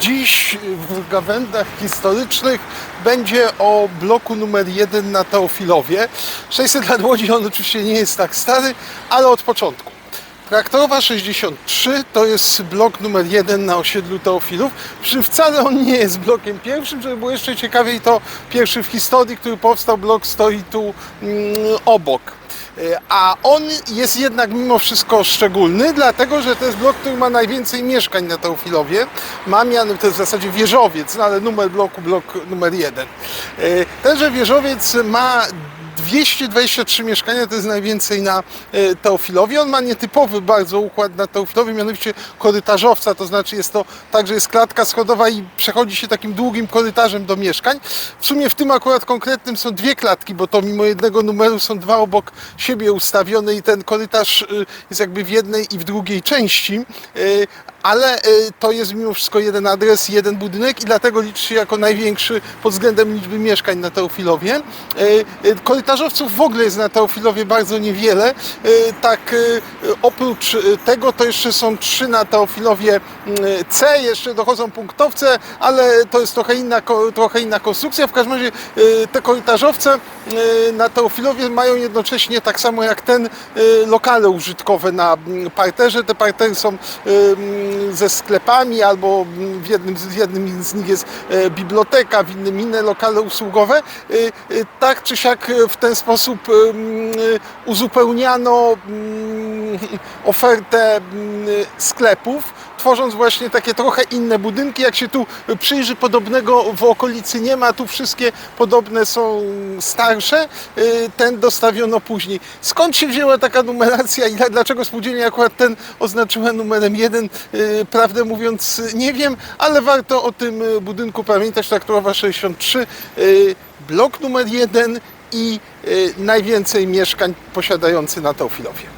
Dziś w gawędach historycznych będzie o bloku numer 1 na Teofilowie. 600 lat Łodzi on oczywiście nie jest tak stary, ale od początku. Traktorowa 63 to jest blok numer 1 na osiedlu Teofilów. Przy wcale on nie jest blokiem pierwszym, żeby było jeszcze ciekawiej, to pierwszy w historii, który powstał, blok stoi tu mm, obok. E, A on jest jednak mimo wszystko szczególny, dlatego że to jest blok, który ma najwięcej mieszkań na Teofilowie. Ma miano, to jest w zasadzie wieżowiec, no ale numer bloku, blok numer jeden. E, Tenże wieżowiec ma 223 mieszkania, to jest najwięcej na e, Teofilowie. On ma nietypowy bardzo układ na Teofilowie, mianowicie korytarzowca, to znaczy jest to tak, że jest klatka schodowa i przechodzi się takim długim korytarzem do mieszkań. W sumie w tym akurat konkretnym są dwie klatki, bo to mimo jednego numeru są dwa obok siebie ustawione i ten korytarz y, jest jakby w jednej i w drugiej części, y, ale y, to jest mimo wszystko jeden adres, jeden budynek i dlatego liczy się jako największy pod względem liczby mieszkań na Teofilowie. Y, y, Korytarzowców w ogóle jest na Teofilowie bardzo niewiele. Tak oprócz tego to jeszcze są trzy na Teofilowie C, jeszcze dochodzą punktowce, ale to jest trochę inna, trochę inna konstrukcja. W każdym razie te korytarzowce na Teofilowie mają jednocześnie tak samo jak ten lokale użytkowe na mm, parterze. Te partery są mm, ze sklepami albo mm, w jednym, w jednym z nich jest e, biblioteka, w innym inne lokale usługowe. Y, y, Tak czy siak w ten sposób mm, uzupełniano mm, ofertę mm, sklepów, tworząc właśnie takie trochę inne budynki. Jak się tu przyjrzy, podobnego w okolicy nie ma. Tu wszystkie podobne są starsze. Y, Ten dostawiono później. Skąd się wzięła taka numeracja i dla- dlaczego spółdzielnia akurat ten oznaczyła numerem jeden? Y, Prawdę mówiąc nie wiem, ale warto o tym y, budynku pamiętać. Traktorowa 63, y, blok numer jeden i najwięcej mieszkań posiadający na Teofilowie.